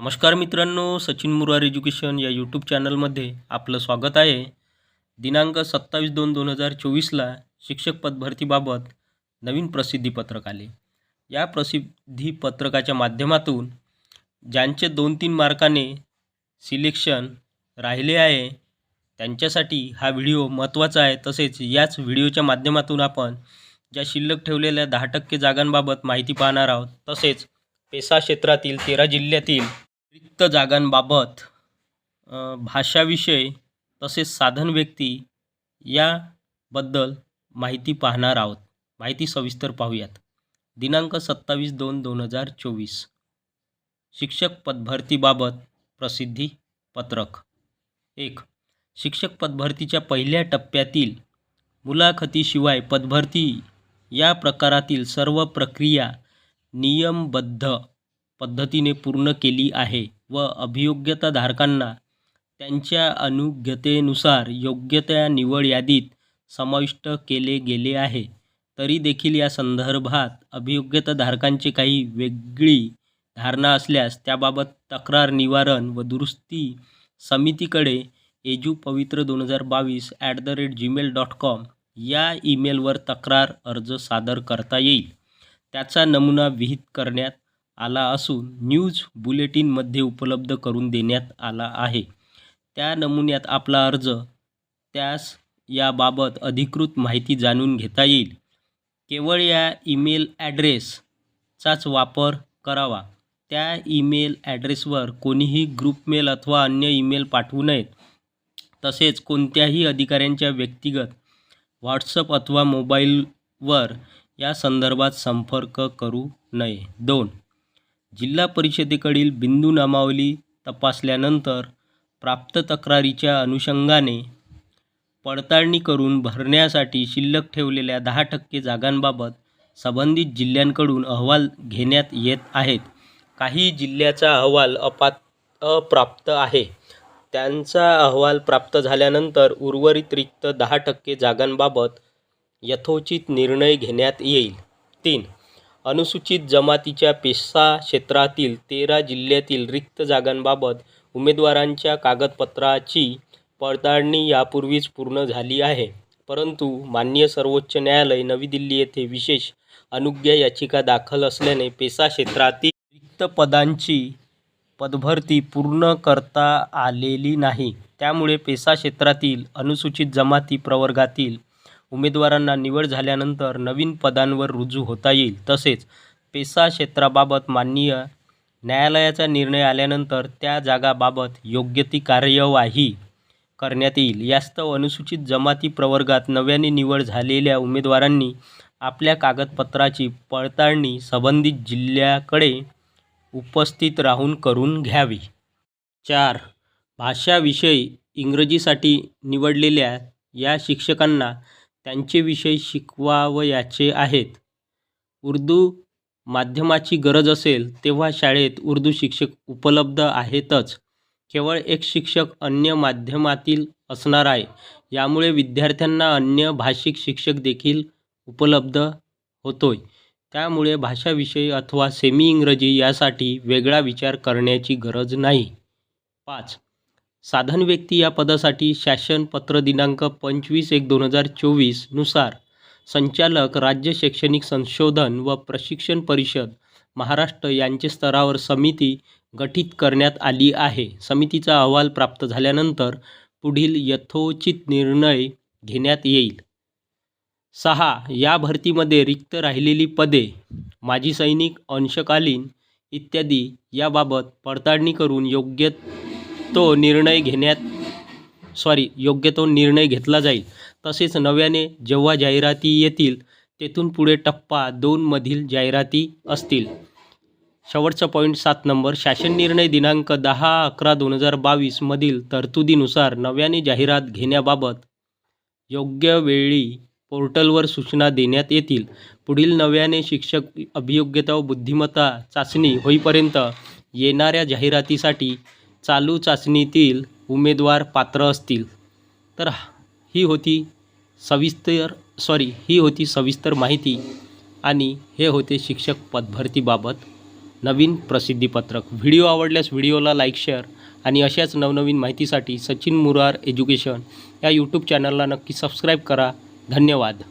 नमस्कार मित्रांनो सचिन मुरार एज्युकेशन या यूट्यूब चॅनलमध्ये आपलं स्वागत आहे. दिनांक सत्तावीस दोन दोन हजार चोवीसला शिक्षक पदभरतीबाबत नवीन प्रसिद्धीपत्रक आले. या प्रसिद्धीपत्रकाच्या माध्यमातून ज्यांचे दोन तीन मार्काने सिलेक्शन राहिले आहे त्यांच्यासाठी हा व्हिडिओ महत्त्वाचा आहे. तसेच याच व्हिडिओच्या माध्यमातून आपण ज्या शिल्लक ठेवलेल्या दहा टक्के जागांबाबत माहिती पाहणार आहोत तसेच पेसा क्षेत्रातील तेरा जिल्ह्यातील रिक्त जागांबाबत भाषाविषय तसेच साधन व्यक्ती याबद्दल माहिती पाहणार आहोत. माहिती सविस्तर पाहूयात. दिनांक सत्तावीस दोन दोन हजार चोवीस. शिक्षक पदभरतीबाबत प्रसिद्धी पत्रक. एक शिक्षक पदभरतीच्या पहिल्या टप्प्यातील मुलाखतीशिवाय पदभरती या प्रकारातील सर्व प्रक्रिया नियमबद्ध पद्धतीने पूर्ण केली आहे व अभियोग्यताधारकांना त्यांच्या अनुज्ञतेनुसार योग्य त्या निवड यादीत समाविष्ट केले गेले आहे. तरी देखील या संदर्भात अभियोग्यताधारकांची काही वेगळी धारणा असल्यास त्याबाबत तक्रार निवारण व दुरुस्ती समितीकडे एजू पवित्र दोन हजार बावीस at the rate Gmail dot com या ईमेलवर तक्रार अर्ज सादर करता येईल. त्याचा नमुना विहित करण्यात आला असून न्यूज बुलेटिनमध्ये उपलब्ध करून देण्यात आला आहे. त्या नमुन्यात आपला अर्ज त्यास याबाबत अधिकृत माहिती जाणून घेता येईल. केवळ या ईमेल ॲड्रेसचाच वापर करावा. त्या ईमेल ॲड्रेसवर कोणीही ग्रुपमेल अथवा अन्य ईमेल पाठवू नयेत. तसेच कोणत्याही अधिकाऱ्यांच्या व्यक्तिगत व्हॉट्सअप अथवा मोबाईलवर या संदर्भात संपर्क करू नये. दोन जिल्हा परिषदेकडील बिंदू नामावली तपासल्यानंतर प्राप्त तक्रारीच्या अनुषंगाने पडताळणी करून भरण्यासाठी शिल्लक ठेवलेल्या दहा टक्के जागांबाबत संबंधित जिल्ह्यांकडून अहवाल घेण्यात येत आहेत. काही जिल्ह्याचा अहवाल अपात अप्राप्त आहे. त्यांचा अहवाल प्राप्त झाल्यानंतर उर्वरित रिक्त दहा टक्के जागांबाबत यथोचित निर्णय घेण्यात येईल. तीन अनुसूचित जमातीच्या पेसा क्षेत्रातील तेरा जिल्ह्यातील रिक्त जागांबाबत उमेदवारांच्या कागदपत्राची पडताळणी यापूर्वीच पूर्ण झाली आहे. परंतु माननीय सर्वोच्च न्यायालय नवी दिल्ली येथे विशेष अनुज्ञा याचिका दाखल असल्याने पेसा क्षेत्रातील रिक्त पदांची पदभरती पूर्ण करता आलेली नाही. त्यामुळे पेसा क्षेत्रातील अनुसूचित जमाती प्रवर्गातील उमेदवारांना निवड झाल्यानंतर नवीन पदांवर रुजू होता येईल. तसेच पेसा क्षेत्राबाबत माननीय न्यायालयाचा निर्णय आल्यानंतर त्या जागाबाबत योग्य ती कार्यवाही करण्यात येईल. यास्तव अनुसूचित जमाती प्रवर्गात नव्याने निवड झालेल्या उमेदवारांनी आपल्या कागदपत्राची पडताळणी संबंधित जिल्ह्याकडे उपस्थित राहून करून घ्यावी. चार. भाषाविषयी इंग्रजीसाठी निवडलेल्या या शिक्षकांना त्यांचे विषय शिकवावयाचे आहेत. उर्दू माध्यमाची गरज असेल तेव्हा शाळेत उर्दू शिक्षक उपलब्ध आहेतच. केवळ एक शिक्षक अन्य माध्यमातील असणार आहे. यामुळे विद्यार्थ्यांना अन्य भाषिक शिक्षक देखील उपलब्ध होतोय. त्यामुळे भाषाविषयी अथवा सेमी इंग्रजी यासाठी वेगळा विचार करण्याची गरज नाही. पाच साधन व्यक्ती या पदासाठी शासन पत्र दिनांक पंचवीस एक दोन हजार चोवीसनुसार संचालक राज्य शैक्षणिक संशोधन व प्रशिक्षण परिषद महाराष्ट्र यांचे स्तरावर समिती गठीत करण्यात आली आहे. समितीचा अहवाल प्राप्त झाल्यानंतर पुढील यथोचित निर्णय घेण्यात येईल. सहा या भरतीमध्ये रिक्त राहिलेली पदे माजी सैनिक अंशकालीन इत्यादी याबाबत पडताळणी करून योग्य तो निर्णय घेण्यात सॉरी योग्य तो निर्णय घेतला जाईल. तसेच नव्याने जेव्हा जाहिराती येतील तेथून पुढे टप्पा दोनमधील जाहिराती असतील. शेवटचा पॉईंट सात नंबर शासन निर्णय दिनांक दहा अकरा दोन हजार बावीसमधील तरतुदीनुसार नव्याने जाहिरात घेण्याबाबत योग्य वेळी पोर्टलवर सूचना देण्यात येतील. पुढील नव्याने शिक्षक अभियोग्यता व बुद्धिमत्ता चाचणी होईपर्यंत येणाऱ्या जाहिरातीसाठी चालू चाचणीतील उमेदवार पात्र असतील. तर ही होती सविस्तर सॉरी ही होती सविस्तर माहिती आणि हे होते शिक्षक पदभरतीबाबत नवीन प्रसिद्धीपत्रक व्हिडिओ आवडल्यास व्हिडिओला लाईक शेअर आणि अशाच नवनवीन माहितीसाठी सचिन मुरार एज्युकेशन या यूट्यूब चॅनलला नक्की सबस्क्राईब करा. धन्यवाद.